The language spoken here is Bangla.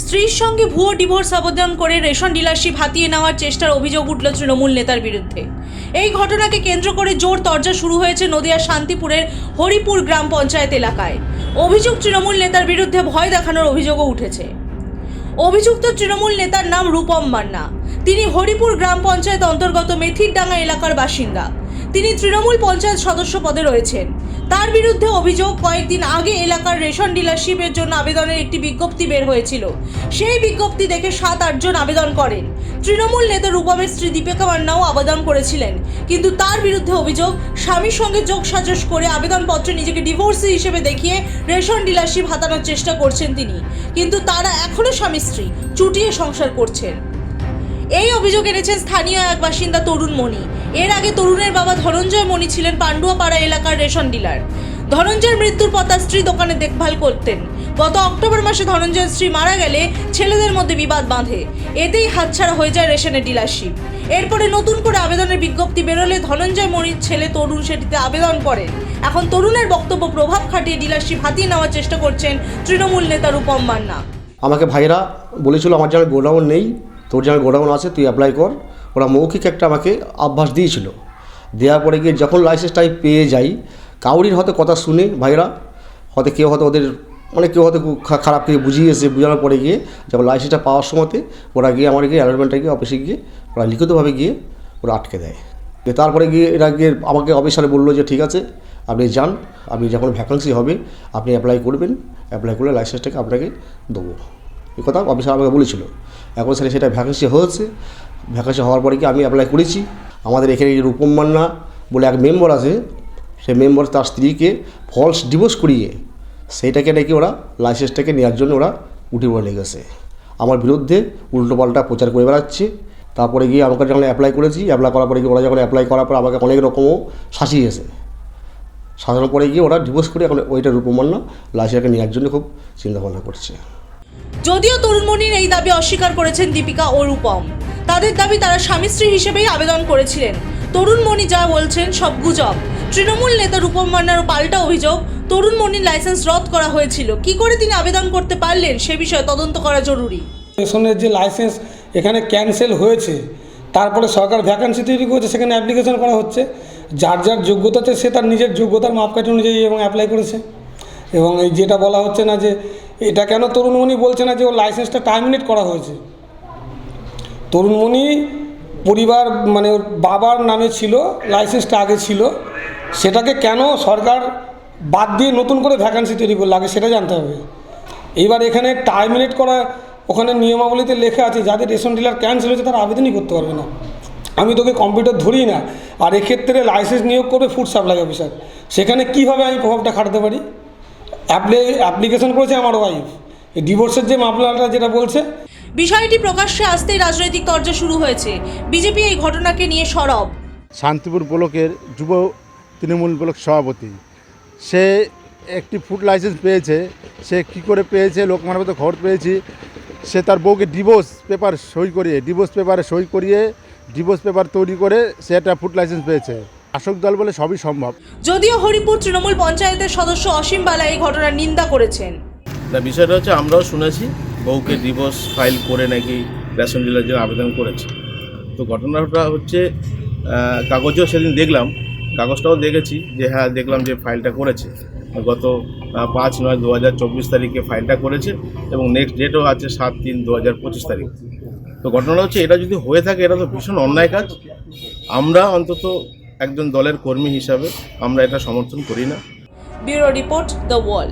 স্ত্রীর সঙ্গে ভুয়ো ডিভোর্স আবেদন করে রেশন ডিলারশিপ হাতিয়ে নেওয়ার চেষ্টার অভিযোগ উঠল তৃণমূল নেতার বিরুদ্ধে। এই ঘটনাকে কেন্দ্র করে জোর তর্জা শুরু হয়েছে নদিয়ার শান্তিপুরের হরিপুর গ্রাম পঞ্চায়েত এলাকায়। অভিযোগ তৃণমূল নেতার বিরুদ্ধে ভয় দেখানোর অভিযোগও উঠেছে। অভিযুক্ত তৃণমূল নেতার নাম রূপম মান্না। তিনি হরিপুর গ্রাম পঞ্চায়েত অন্তর্গত মেথিরডাঙ্গা এলাকার বাসিন্দা। তিনি তৃণমূল পঞ্চায়েত সদস্য পদে রয়েছেন। তার বিরুদ্ধে অভিযোগ কয়েকদিন আগে এলাকার রেশন ডিলারশিপের জন্য আবেদনের একটি বিজ্ঞপ্তি বের হয়েছিল। সেই বিজ্ঞপ্তি দেখে সাত আটজন আবেদন করেন। তৃণমূল নেতা রূপমের স্ত্রী দীপিকা মান্নাও আবেদন করেছিলেন। কিন্তু তার বিরুদ্ধে অভিযোগ, স্বামীর সঙ্গে যোগ সাজস করে আবেদনপত্রে নিজেকে ডিভোর্সি হিসেবে দেখিয়ে রেশন ডিলারশিপ হাতানোর চেষ্টা করছেন তিনি। কিন্তু তারা এখনও স্বামী স্ত্রী, চুটিয়ে সংসার করছেন। এই অভিযোগ এনেছেন স্থানীয় এক বাসিন্দা তরুণ মণি। এর আগে তরুণের বাবা ধনঞ্জয় মণি ছিলেন পাণ্ডুয়াপাড়া এলাকার রেশন ডিলার। ধনঞ্জয়ের মৃত্যুর পর তার স্ত্রী দোকানে দেখভাল করতেন। গত অক্টোবর মাসে ধনঞ্জয়ের স্ত্রী মারা গেলে ছেলেদের মধ্যে বিবাদ বাঁধে। এতেই হাতছাড়া হয়ে যায় রেশনের ডিলারশিপ। এরপরে নতুন করে আবেদনের বিজ্ঞপ্তি বেরোলে ধনঞ্জয় মণির ছেলে তরুণ সেটিতে আবেদন করেন। এখন তরুণের বক্তব্য প্রভাব খাটিয়ে ডিলারশিপ হাতিয়ে নেওয়ার চেষ্টা করছেন তৃণমূল নেতা রূপম মান্না। আমাকে ভাইরা বলেছিল আমার যেন গোডাউন নেই। তোর যেন গোডাউন আছে, তুই অ্যাপ্লাই কর। ওরা মৌখিক একটা আমাকে আভ্যাস দিয়েছিল। দেওয়ার পরে গিয়ে যখন লাইসেন্সটা আমি পেয়ে যাই, কাউরির হয়তো কথা শুনে ভাইরা হয়তো কেউ হয়তো ওদের মানে কেউ হয়তো খারাপ করে বুঝিয়েছে বোঝানোর পরে গিয়ে যখন লাইসেন্সটা পাওয়ার সময়তে ওরা গিয়ে আমার গিয়ে অ্যালার্টমেন্টে গিয়ে অফিসে গিয়ে ওরা লিখিতভাবে গিয়ে ওরা আটকে দেয়। দিয়ে তারপরে গিয়ে এরা গিয়ে আমাকে অফিসারে বলল যে, ঠিক আছে, আপনি যান, আপনি যখন ভ্যাকান্সি হবে, আপনি অ্যাপ্লাই করবেন অ্যাপ্লাই করলে লাইসেন্সটাকে আপনাকে দেবো। এই কথা অফিসার আমাকে বলেছিল। এখন স্যার সেটা ভ্যাকেন্সি হয়েছে। ভ্যাকেন্সি হওয়ার পরে কি আমি অ্যাপ্লাই করেছি? আমাদের এখানে রূপম মান্না বলে এক মেম্বার আছে সেই মেম্বার তার স্ত্রীকে ফলস ডিভোর্স করিয়ে সেইটাকে নাকি ওরা লাইসেন্সটাকে নেওয়ার জন্য ওরা উঠে পড়ে লেগেছে। আমার বিরুদ্ধে উল্টোপাল্টা প্রচার করে বেড়াচ্ছে। তারপরে গিয়ে আমাকে যখন অ্যাপ্লাই করেছি অ্যাপ্লাই করার পরে গিয়ে ওরা যখন অ্যাপ্লাই করার পর আমাকে অনেক রকমও শাসিয়েছে। সাজানোর পরে গিয়ে ওরা ডিভোর্স করে এখন ওইটা রূপমান্য লাইসেন্সটাকে নেওয়ার জন্য খুব চিন্তাভাবনা করছে। যদিও তরুণমণির এই দাবি অস্বীকার করেছেন দীপিকা ও রূপম। তাদের দাবি তারা স্বামী স্ত্রী হিসেবেই আবেদন করেছিলেন। তরুণমণি যা বলছেন সব গুজব। তৃণমূল নেতা রূপম মান্নার পাল্টা অভিযোগ তরুণমণির লাইসেন্স রদ করা হয়েছিল। কি করে তিনি আবেদন করতে পারলেন সে বিষয়ে তদন্ত করা জরুরি। স্টেশনের যে লাইসেন্স এখানে ক্যান্সেল হয়েছে, তারপরে সরকার ভ্যাকান্সি তৈরি করেছে, সেখানে অ্যাপ্লিকেশন করা হচ্ছে। যার যার যোগ্যতাতে সে তার নিজের যোগ্যতার মাপকাঠি অনুযায়ী এবং অ্যাপ্লাই করেছে। এবং এই যেটা বলা হচ্ছে না যে এটা কেন তরুণমণি বলছে না যে ওর লাইসেন্সটা টার্মিনেট করা হয়েছে? তরুণমণি পরিবার মানে ওর বাবার নামে ছিল লাইসেন্সটা আগে ছিল, সেটাকে কেন সরকার বাদ দিয়ে নতুন করে ভ্যাকান্সি তৈরি করল? আগে সেটা জানতে হবে। এইবার এখানে টার্মিনেট করা, ওখানে নিয়মাবলীতে লেখা আছে, যাদের রেশন ডিলার ক্যান্সেল হয়েছে তারা আবেদনই করতে পারবে না। আমি তোকে কম্পিউটার ধরি না। আর এক্ষেত্রে লাইসেন্স নিয়োগ করবে ফুড সাপ্লাই অফিসার সেখানে কীভাবে আমি প্রভাবটা খাটাতে পারি? অ্যাপ্লিকেশন করেছে আমার ওয়াইফ এই ডিভোর্সের যে মামলাটা যেটা বলছে। বিষয়টি প্রকাশ্যে আসতেই রাজনৈতিক তর্জা শুরু হয়েছে। বিজেপি এই ঘটনাকে নিয়ে সরব। শান্তিপুর ব্লকের যুব তৃণমূল ব্লক সভাপতি। সে একটি ফুড লাইসেন্স পেয়েছে। সে কি করে পেয়েছে লোক লোকমানবত খবর পেয়েছি। সে তার বউকে ডিভোর্স পেপার সই করিয়ে ডিভোর্স পেপারে সই করিয়ে ডিভোর্স পেপার তৈরি করে সে একটা ফুড লাইসেন্স পেয়েছে। শাসক দল বলে সবই সম্ভব। যদিও হরিপুর তৃণমূল পঞ্চায়েতের সদস্য অসীম বালা এই ঘটনার নিন্দা করেছেন। না বিষয়টা হচ্ছে আমরাও শুনেছি বউকে ডিভোর্স ফাইল করে নাকি রেশন ডিলার জন্য আবেদন করেছে। তো ঘটনাটা হচ্ছে কাগজও সেদিন দেখলাম কাগজটাও দেখেছি যে হ্যাঁ দেখলাম যে ফাইলটা করেছে। গত পাঁচ নয় দু হাজার চব্বিশ তারিখে ফাইলটা করেছে এবং নেক্সট ডেটও আছে সাত তিন দু হাজার পঁচিশ তারিখ। তো ঘটনাটা হচ্ছে এটা যদি হয়ে থাকে এটা তো ভীষণ অন্যায় কাজ। আমরা অন্তত একজন দলের কর্মী হিসাবে আমরা এটা সমর্থন করি না। Bureau report the wall